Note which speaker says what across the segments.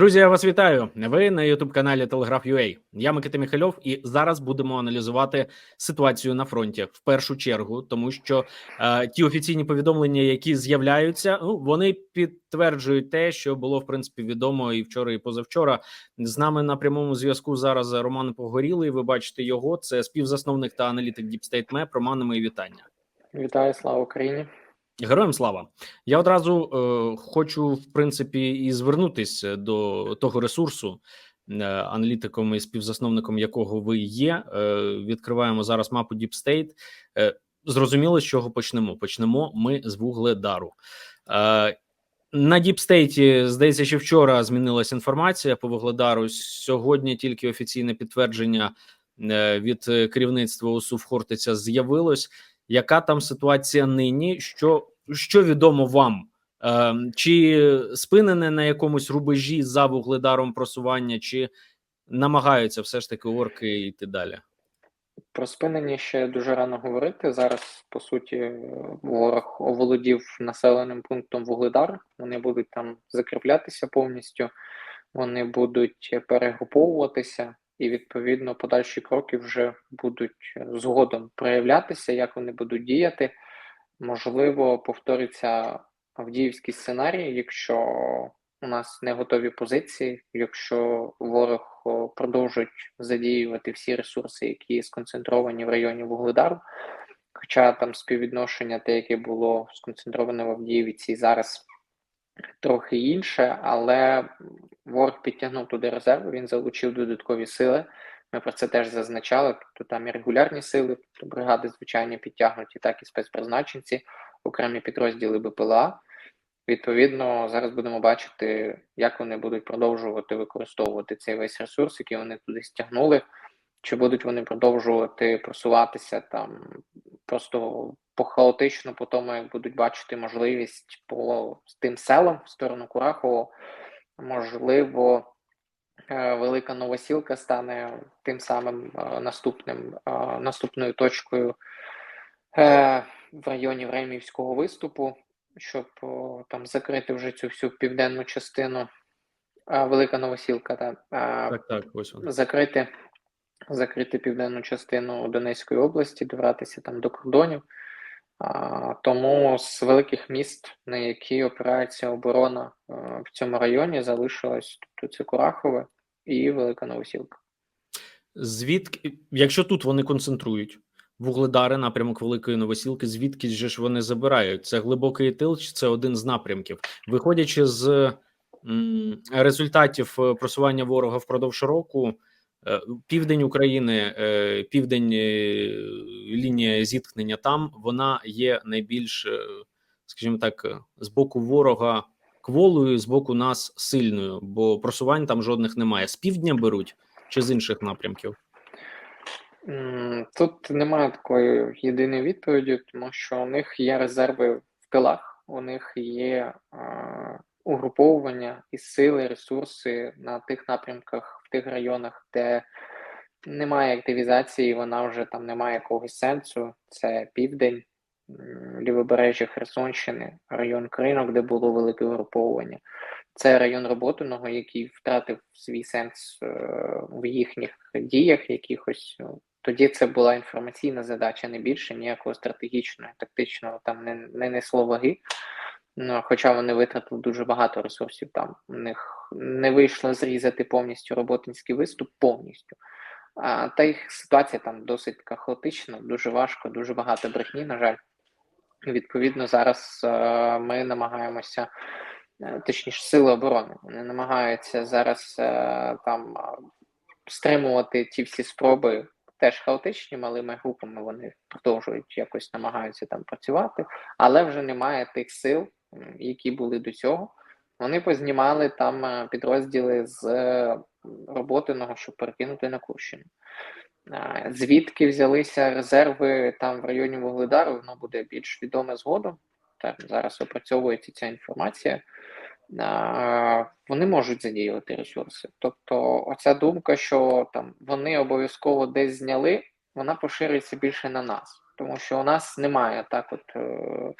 Speaker 1: Друзі, я вас вітаю. Ви на youtube каналі Telegraph.ua. Я Микита Міхальов, і зараз будемо аналізувати ситуацію на фронті в першу чергу, тому що е, ті офіційні повідомлення, які з'являються, ну вони підтверджують те, що було в принципі відомо і вчора, і позавчора. З нами на прямому зв'язку зараз Роман Погорілий. Ви бачите його. Це співзасновник та аналітик Deep State Map. Мої вітання.
Speaker 2: Вітаю, слава Україні.
Speaker 1: Героям слава. Я одразу е, хочу в принципі і звернутися до того ресурсу, е, аналітиком і співзасновником якого ви є. Е, відкриваємо зараз мапу Deep State. Е, зрозуміло, з чого почнемо. Почнемо ми з Вугледару. Е, на Діпстейті, здається, що вчора змінилася інформація по Вугледару. Сьогодні тільки офіційне підтвердження е, від керівництва УСУ в Хортиця з'явилось. Яка там ситуація нині? Що що відомо вам? Е, чи спинене на якомусь рубежі за вугледаром просування, чи намагаються все ж таки орки йти далі?
Speaker 2: Про спинення ще дуже рано говорити. Зараз, по суті, ворог оволодів населеним пунктом Вугледар. Вони будуть там закріплятися повністю, вони будуть перегруповуватися, і відповідно подальші кроки вже будуть згодом проявлятися, як вони будуть діяти. Можливо, повториться Авдіївський сценарій, якщо у нас не готові позиції, якщо ворог продовжить задіювати всі ресурси, які сконцентровані в районі Вугледару. Хоча там співвідношення, те, яке було сконцентроване в Авдіївці, зараз трохи інше, але ворог підтягнув туди резерви, він залучив додаткові сили. Ми про це теж зазначали. Тобто там і регулярні сили, бригади звичайно підтягнуті, так і спецпризначенці, окремі підрозділи БПЛА. Відповідно, зараз будемо бачити, як вони будуть продовжувати використовувати цей весь ресурс, який вони туди стягнули, чи будуть вони продовжувати просуватися там просто по хаотично, по тому, як будуть бачити можливість по тим селам в сторону Курахового, можливо. Е, Велика Новосілка стане тим самим е, наступним е, наступною точкою в районі Времівського виступу, щоб там закрити вже цю всю південну частину. Велика Новосілка, та
Speaker 1: так, так, ось вона.
Speaker 2: закрити закрити південну частину Донецької області, добратися там до кордонів. Тому з великих міст, на які опирається оборона в цьому районі, залишилось тобто це Курахове і Велика Новосілка.
Speaker 1: Звідки, якщо тут вони концентрують вугледари, напрямок Великої Новосілки, звідки ж вони забирають? Це глибокий тил, чи це один з напрямків, виходячи з результатів е, просування ворога впродовж року. Е, південь України, е, південь лінія зіткнення там вона є найбільш, скажімо так, з боку ворога кволою, з боку нас сильною, бо просувань там жодних немає. З півдня беруть чи з інших напрямків?
Speaker 2: Тут немає такої єдиної відповіді, тому що у них є резерви в тилах, у них є угруповування і сили, ресурси на тих напрямках, в тих районах, де немає активізації, вона вже там не має якогось сенсу. Це південь, лівобережжя Херсонщини, район Кринок, де було велике угруповування. Це район Роботиного, який втратив свій сенс е, в їхніх діях якихось. Тоді це була інформаційна задача, не більше ніякого стратегічного, тактичного там не не несло ваги. Ну, Хоча вони витратили дуже багато ресурсів там. У них не вийшло зрізати повністю роботинський виступ повністю. А, Та їх ситуація там досить така дуже важко, дуже багато брехні, на жаль. Відповідно, зараз е, ми намагаємося, е, точніше, сили оборони вони намагаються зараз е, там стримувати ті всі спроби, теж хаотичні, малими групами вони продовжують якось намагаються там працювати, але вже немає тих сил, які були до цього. Вони познімали там підрозділи з роботиного, щоб перекинути на Курщину. Звідки взялися резерви там в районі Вугледару, воно буде більш відоме згодом. Так, Зараз опрацьовується ця інформація. Вони можуть задіювати ресурси. Тобто, оця думка, що там вони обов'язково десь зняли, вона поширюється більше на нас, тому що у нас немає так, от е,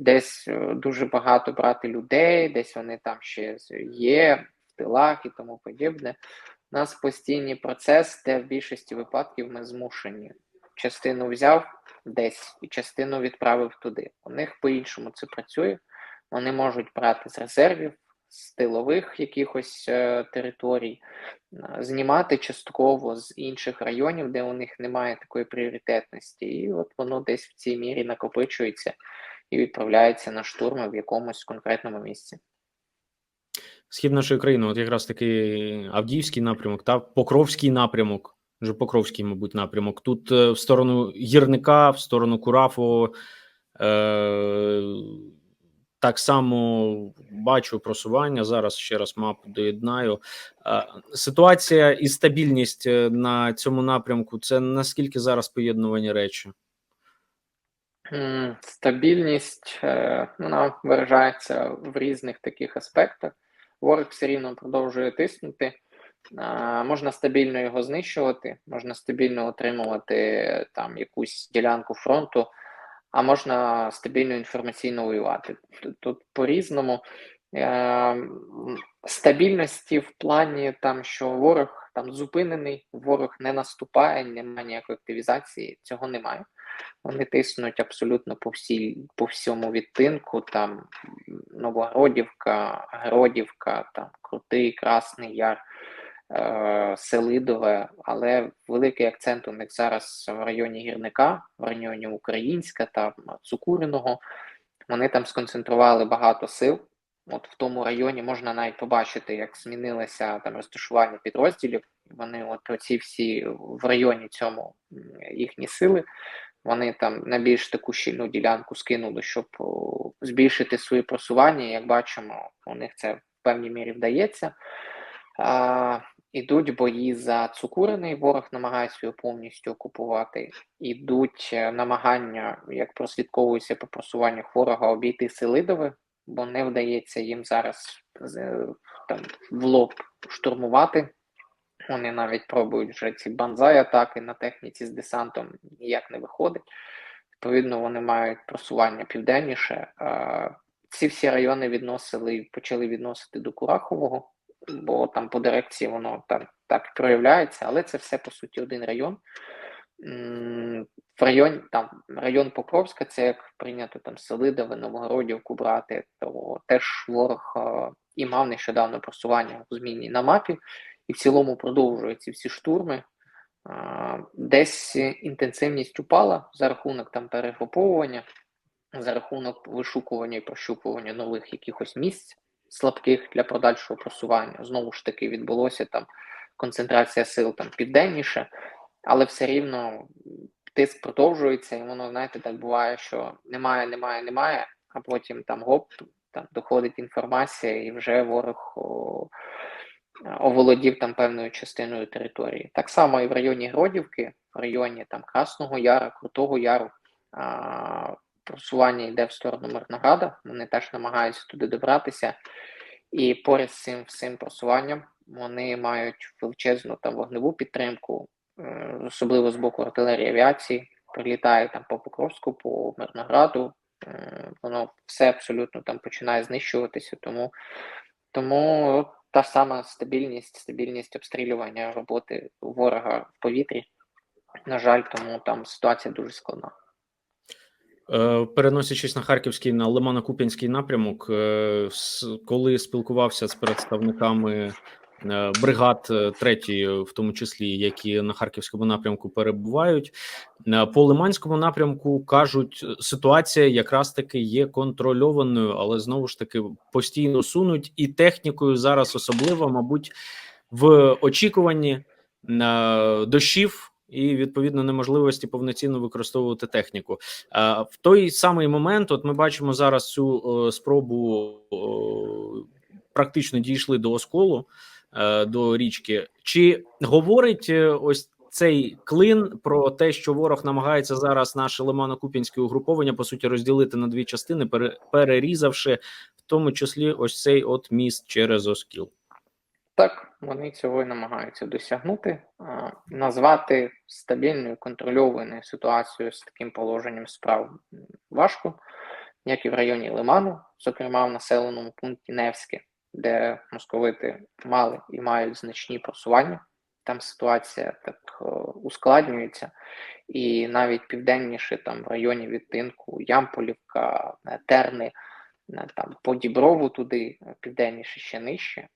Speaker 2: десь е, дуже багато брати людей, десь вони там ще є в тилах і тому подібне. У нас постійний процес, де в більшості випадків ми змушені. Частину взяв десь і частину відправив туди. У них по-іншому це працює. Вони можуть брати з резервів, з тилових якихось е, територій, е, знімати частково з інших районів, де у них немає такої пріоритетності, і от воно десь в цій мірі накопичується і відправляється на штурми в якомусь конкретному місці.
Speaker 1: Схід нашої країни, от якраз таки Авдіївський напрямок, та Покровський напрямок, вже Покровський, мабуть, напрямок. Тут е, в сторону гірника, в сторону Курафу. Е, так само бачу просування. Зараз ще раз мапу доєднаю. Е, ситуація і стабільність е, на цьому напрямку це наскільки зараз поєднувані речі?
Speaker 2: Стабільність е, вона виражається в різних таких аспектах. Ворог все рівно продовжує тиснути. Можна стабільно його знищувати, можна стабільно отримувати там якусь ділянку фронту, а можна стабільно інформаційно воювати. Тут, тут по-різному. Е, Стабільності в плані там, що ворог там зупинений, ворог не наступає, немає ніякої активізації, цього немає. Вони тиснуть абсолютно по всій, по всьому відтинку. Там Новогродівка, Гродівка, там Крутий, Красний Яр, е, Селидове, але великий акцент у них зараз в районі Гірника, в районі Українська, там Цукуриного. Вони там сконцентрували багато сил. От в тому районі можна навіть побачити, як змінилося там розташування підрозділів. Вони, от оці всі в районі цьому їхні сили, вони там на більш таку щільну ділянку скинули, щоб збільшити свої просування. Як бачимо, у них це в певній мірі вдається. А, Ідуть бої за Цукуриний, ворог намагається його повністю окупувати. Ідуть е, намагання, як прослідковується по просуваннях ворога, обійти Селидове, бо не вдається їм зараз там в лоб штурмувати. Вони навіть пробують вже ці банзай-атаки на техніці з десантом, ніяк не виходить. Відповідно, вони мають просування південніше. Ці всі райони відносили, почали відносити до Курахового, бо там по дирекції воно там так проявляється, але це все по суті один район. В районі там район Покровська, це як прийнято там Селидове, Новогородівку брати, то теж ворог і мав нещодавно просування у зміні на мапі, і в цілому продовжує ці всі штурми. Десь інтенсивність упала за рахунок там перегруповування, за рахунок вишукування і прощупування нових якихось місць слабких для подальшого просування. Знову ж таки, відбулося там концентрація сил там південніше, але все рівно тиск продовжується, і воно, знаєте, так буває, що немає, немає, немає, а потім там гоп, там доходить інформація, і вже ворог о, оволодів там певною частиною території. Так само і в районі Гродівки, в районі там Красного Яра, Крутого Яру. А, просування йде в сторону Мирнограда, вони теж намагаються туди добратися. І поряд з цим всім просуванням вони мають величезну там вогневу підтримку, е, особливо з боку артилерії авіації. Прилітає там по Покровську, по Мирнограду. Е, Воно все абсолютно там починає знищуватися. Тому, тому та ж сама стабільність, стабільність обстрілювання роботи ворога в повітрі. На жаль, тому там ситуація дуже складна.
Speaker 1: Е, Переносячись на Харківський на Лимано-Куп'янський напрямок, е, коли спілкувався з представниками бригад е, третьої, в тому числі які на харківському напрямку перебувають, е, по Лиманському напрямку кажуть, е, ситуація якраз таки є контрольованою, але знову ж таки постійно сунуть і технікою зараз особливо, мабуть, в очікуванні е, дощів. І відповідно неможливості повноцінно використовувати техніку. А, В той самий момент, от ми бачимо зараз цю е, спробу о, практично дійшли до осколу е, до річки. Чи говорить е, ось цей клин про те, що ворог намагається зараз наше Лимано-Куп'янське угруповання по суті розділити на дві частини, пере- перерізавши в тому числі ось цей от міст через Оскіл?
Speaker 2: Так, вони цього і намагаються досягнути, назвати стабільною контрольованою ситуацію з таким положенням справ важко, як і в районі Лиману, зокрема в населеному пункті Невське. Де московити мали і мають значні просування. Там ситуація так е, ускладнюється, і навіть південніше, там в районі відтинку Ямполівка, е, Терни, е, там по Діброву туди, південніше ще нижче.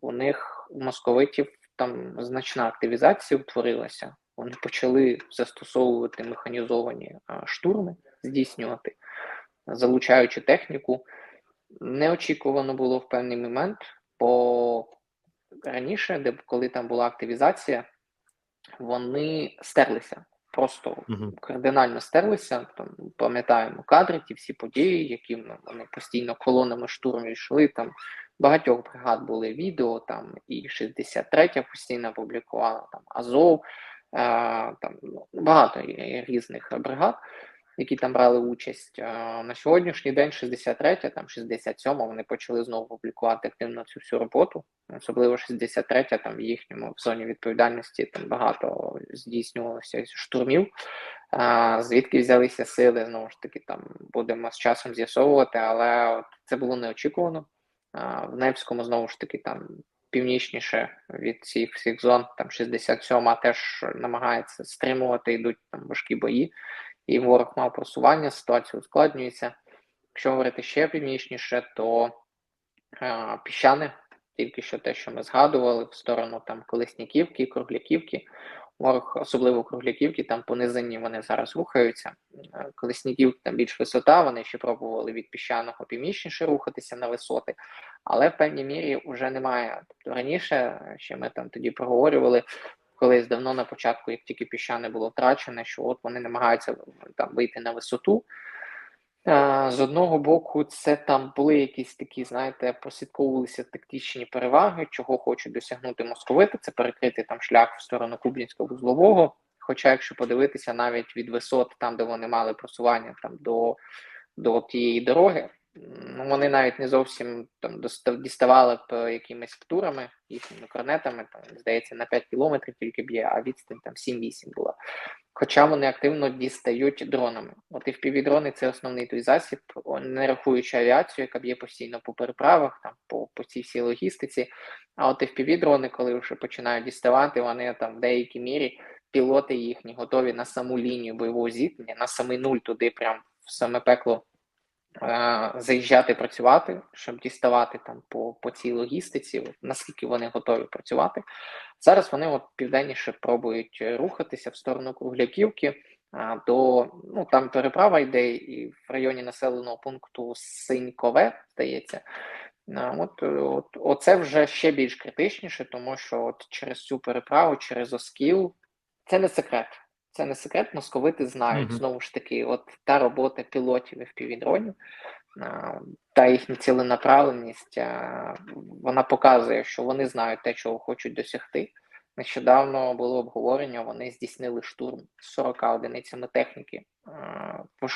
Speaker 2: У них у московитів там значна активізація утворилася. Вони почали застосовувати механізовані штурми, здійснювати, залучаючи техніку. Неочікувано було в певний момент, бо раніше, де коли там була активізація, вони стерлися. Просто
Speaker 1: Мгм.
Speaker 2: кардинально стерлися. Там пам'ятаємо кадри, ті всі події, які вони постійно колонами штурмів йшли. Там багатьох бригад були відео. Там і 63 постійно публікувала, там Азов, е, там ну, багато різних бригад, які там брали участь. На сьогоднішній день 63, там 67 вони почали знову публікувати активно цю всю роботу. Особливо 63 там в їхньому в зоні відповідальності там багато здійснювалося штурмів. Звідки взялися сили, знову ж таки, там будемо з часом з'ясовувати, але от це було неочікувано. В Невському, знову ж таки, там північніше від цих всіх зон, там 67-ма теж намагається стримувати, йдуть там важкі бої, і ворог мав просування, ситуація ускладнюється. Якщо говорити ще північніше, то а, піщани, тільки що те, що ми згадували, в сторону там Колесняківки, Кругляківки. Ворог, особливо Кругляківки, там понизені вони зараз рухаються. Е, Колесняківки там більш висота, вони ще пробували від піщаного північніше рухатися на висоти, але в певній мірі вже немає. Тобто раніше, ще ми там тоді проговорювали, колись давно на початку, як тільки піщане було втрачене, що от вони намагаються там вийти на висоту. Е, З одного боку, це там були якісь такі, знаєте, прослідковувалися тактичні переваги, чого хочуть досягнути московити, це перекрити там шлях в сторону Кубінського вузлового. Хоча, якщо подивитися навіть від висот, там де вони мали просування там до, до тієї дороги, вони навіть не зовсім там діставали б е, якимись турами, їхніми корнетами, там, здається, на 5 кілометрів тільки б'є, а відстань там 7-8 була. Хоча вони активно дістають дронами. От і впівдрони це основний той засіб, не рахуючи авіацію, яка б'є постійно по переправах, там по, по цій всій логістиці. А от і впівдрони, коли вже починають діставати, вони там в деякій мірі пілоти їхні готові на саму лінію бойового зіткнення, на самий нуль туди, прям в саме пекло заїжджати працювати, щоб діставати там по, по цій логістиці, наскільки вони готові працювати. Зараз вони от південніше пробують е, рухатися в сторону Кругляківки. До ну там переправа йде і в районі населеного пункту Синькове, здається. От, е, от оце вже ще більш критичніше, тому що от через цю переправу, через Оскіл, це не секрет. Це не секрет, московити знають
Speaker 1: Мгм.
Speaker 2: знову ж таки, от та робота пілотів і впівдронів, та їхня ціленаправленість, вона показує, що вони знають те, чого хочуть досягти. Нещодавно було обговорення, вони здійснили штурм з 40 одиницями техніки,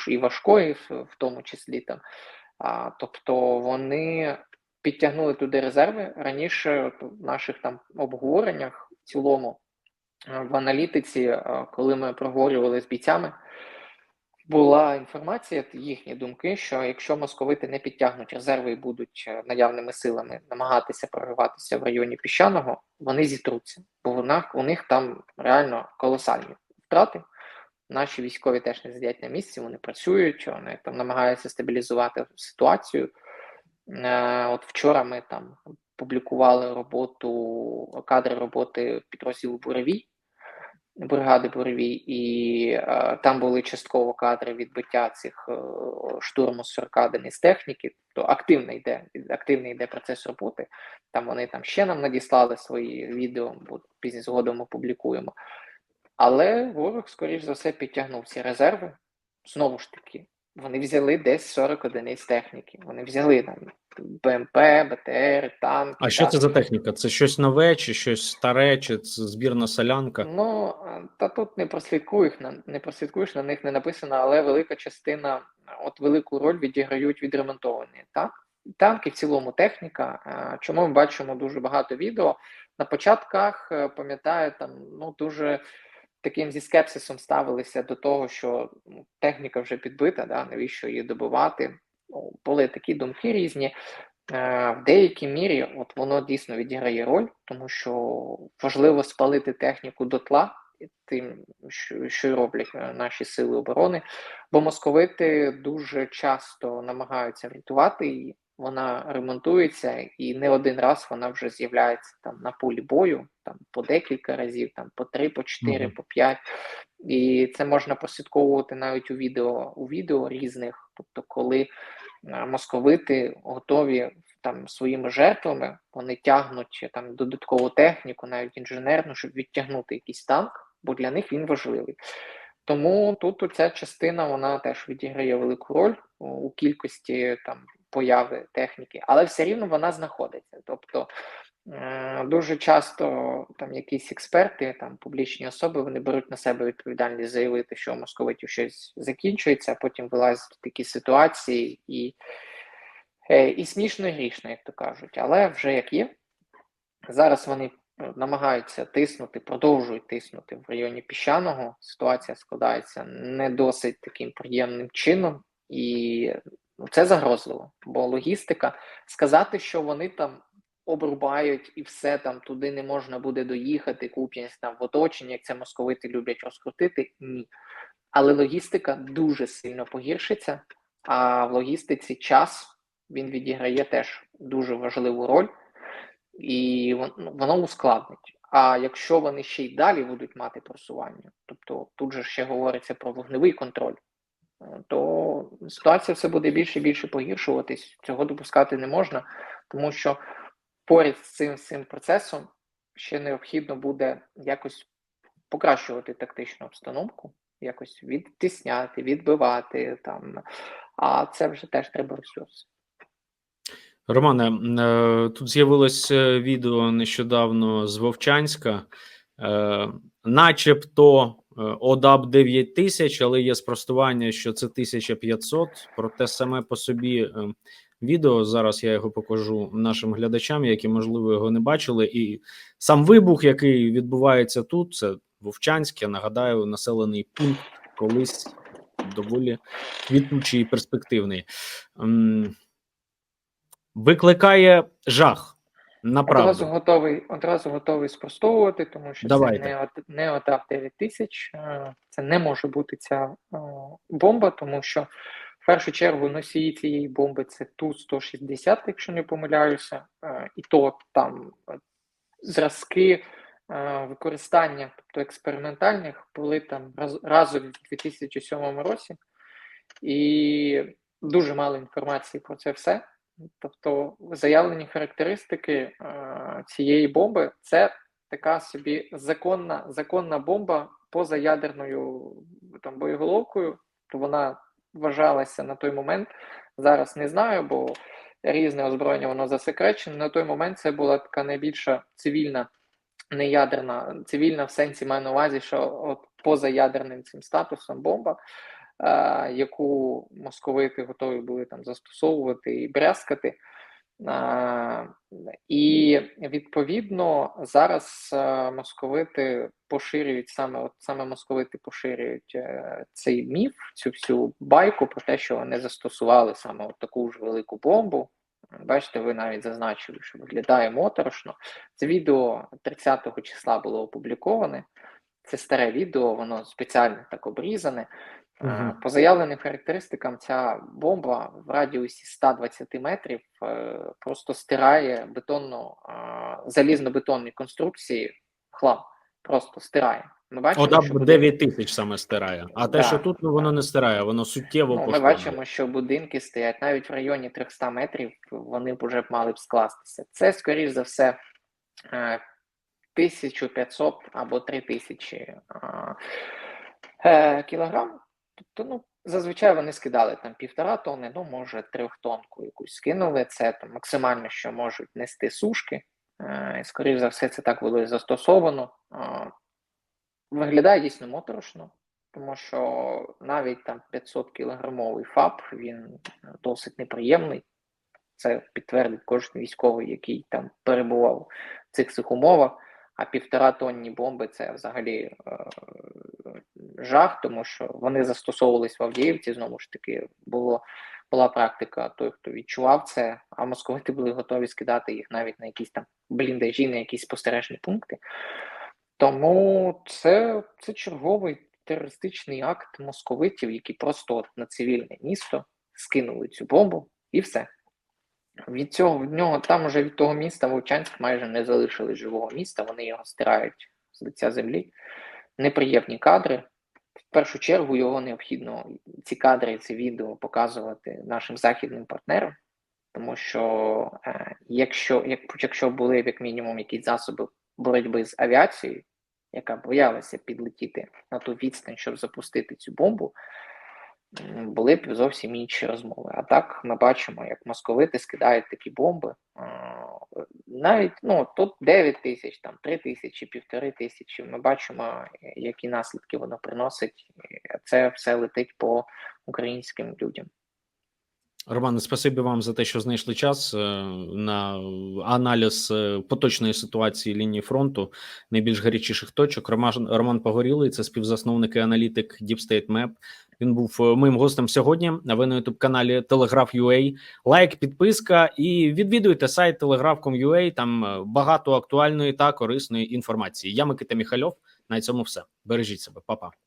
Speaker 2: і важкої, в тому числі там. Тобто вони підтягнули туди резерви раніше от в наших там обговореннях в цілому в аналітиці, е, коли ми проговорювали з бійцями, була інформація, їхні думки, що якщо московити не підтягнуть резерви і будуть е, наявними силами намагатися прориватися в районі піщаного, вони зітруться, бо вона, у них там реально колосальні втрати. Наші військові теж не сидять на місці, вони працюють, вони там намагаються стабілізувати ситуацію. Е, От вчора ми там публікували роботу, кадри роботи підрозділу Буревій, бригади Буревій, і е, там були частково кадри відбиття цих е, штурму з 40 одиниць техніки. То активно йде, активний йде процес роботи. Там вони там ще нам надіслали свої відео, бо пізніше згодом опублікуємо. Але ворог, скоріш за все, підтягнув ці резерви. Знову ж таки, вони взяли десь 40 одиниць техніки. Вони взяли там БМП, БТР, танки.
Speaker 1: А що це за техніка? Це щось нове, чи щось старе, чи це збірна солянка?
Speaker 2: Ну та тут не прослідкуєш не прослідкуєш, на них не написано, але велика частина, от велику роль відіграють відремонтовані так. Танки в цілому техніка. Чому ми бачимо дуже багато відео? На початках е, пам'ятаю, там ну дуже таким зі скепсисом ставилися до того, що ну, техніка вже підбита, да, навіщо її добивати. Ну, були такі думки різні. Е, В деякій мірі от воно дійсно відіграє роль, тому що важливо спалити техніку дотла, тим, що, що роблять е, наші сили оборони, бо московити дуже часто намагаються врятувати її. Вона ремонтується, і не один раз вона вже з'являється там на полі бою, там по декілька разів, там по три, по чотири,
Speaker 1: Мгм.
Speaker 2: по п'ять. І це можна прослідковувати навіть у відео у відео різних. Тобто, коли е, московити готові там своїми жертвами, вони тягнуть там додаткову техніку, навіть інженерну, щоб відтягнути якийсь танк, бо для них він важливий. Тому тут ця частина вона теж відіграє велику роль у кількості там появи техніки, але все рівно вона знаходиться. Тобто е, дуже часто там якісь експерти, там публічні особи, вони беруть на себе відповідальність заявити, що у московитів щось закінчується, а потім вилазять такі ситуації і, е, і смішно і грішно, як то кажуть. Але вже як є, зараз вони е, намагаються тиснути, продовжують тиснути в районі піщаного. Ситуація складається не досить таким приємним чином, і це загрозливо, бо логістика сказати, що вони там обрубають і все там туди не можна буде доїхати, Куп'янськ там в оточенні, як це московити люблять розкрутити. Ні. Але логістика дуже сильно погіршиться, а в логістиці час він відіграє теж дуже важливу роль, і ну, воно ускладнить. А якщо вони ще й далі будуть мати просування, тобто тут же ще говориться про вогневий контроль, то ситуація все буде більше і більше погіршуватись. Цього допускати не можна, тому що поряд з цим, цим процесом ще необхідно буде якось покращувати тактичну обстановку, якось відтисняти, відбивати там. А це вже теж треба ресурси.
Speaker 1: Романе, е, тут з'явилось відео нещодавно з Вовчанська, е, начебто ОДАП 9000, але є спростування, що це 1500. Проте саме по собі е, відео зараз я його покажу нашим глядачам, які можливо його не бачили. І сам вибух, який відбувається тут, це Вовчанськ, я нагадаю, населений пункт колись доволі квітучий і перспективний. Викликає жах. Направду.
Speaker 2: Одразу готовий, одразу готовий спростовувати, тому що
Speaker 1: Давайте.
Speaker 2: це не, от- не ОТАП 9000, е, це не може бути ця е, бомба, тому що в першу чергу носії цієї бомби це Ту-160, якщо не помиляюся, е, і то там зразки використання, тобто експериментальних, були там раз, разові в 2007 році, і дуже мало інформації про це все. Тобто заявлені характеристики е, цієї бомби це така собі законна, законна бомба поза ядерною там, боєголовкою, то вона вважалася на той момент. Зараз не знаю, бо різне озброєння воно засекречене. На той момент це була така найбільша цивільна, не ядерна, цивільна в сенсі маю на увазі, що от поза ядерним цим статусом бомба яку московити готові були там застосовувати і брязкати. І відповідно зараз московити поширюють саме от саме московити поширюють е, цей міф, цю всю байку про те, що вони застосували саме от таку ж велику бомбу. Бачите, ви навіть зазначили, що виглядає моторошно. Це відео 30 числа було опубліковане. Це старе відео, воно спеціально так обрізане.
Speaker 1: Мгм.
Speaker 2: По заявленим характеристикам, ця бомба в радіусі 120 метрів е, просто стирає бетонну, е, залізно-бетонні конструкції хлам. Просто стирає. Ми бачимо,
Speaker 1: ОДАП
Speaker 2: що будинки-
Speaker 1: 9 тисяч саме стирає. А те,
Speaker 2: Да,
Speaker 1: що тут ну, воно не стирає, воно суттєво
Speaker 2: Ну, ми бачимо, що будинки стоять навіть в районі 300 метрів, вони вже б мали б скластися. Це, скоріш за все, 1500 або 3000 е, кілограм. Тобто, ну, зазвичай вони скидали там півтора тонни, ну, може, трьохтонку якусь скинули. Це там максимально, що можуть нести сушки. Е, і, скоріш за все, це так було і застосовано. Е, Виглядає дійсно моторошно, тому що навіть там 500 кілограмовий ФАП він досить неприємний. Це підтвердить кожен військовий, який там перебував в цих умовах. А півтора тонні бомби це взагалі е, жах, тому що вони застосовувались в Авдіївці. Знову ж таки, було була практика. Той, хто відчував це, а московити були готові скидати їх навіть на якісь там бліндажі, на якісь спостережні пункти. Тому це, це черговий терористичний акт московитів, які просто на цивільне місто скинули цю бомбу, і все. Від цього від нього там уже від того міста Вовчанськ майже не залишили живого міста. Вони його стирають з лиця землі. Неприємні кадри. В першу чергу його необхідно ці кадри, це відео показувати нашим західним партнерам, тому що е, якщо, як, якщо були як мінімум якісь засоби боротьби з авіацією, яка боялася підлетіти на ту відстань, щоб запустити цю бомбу, були б зовсім інші розмови. А так ми бачимо, як московити скидають такі бомби. Навіть ну тут 9 тисяч, там 3 тисячі, півтори тисячі. Ми бачимо, е, які наслідки воно приносить. Е, Це все летить по українським людям.
Speaker 1: Романе, спасибі вам за те, що знайшли час е, на аналіз е, поточної ситуації лінії фронту найбільш гарячіших точок. Роман Роман Погорілий, це співзасновник і аналітик Deep State Map. Він був е, моїм гостем сьогодні. А ви на youtube каналі Telegraph.ua. Лайк, підписка і відвідуйте сайт telegraph.com.ua. Там багато актуальної та корисної інформації. Я Микита Міхальов. На цьому все. Бережіть себе, Па-па.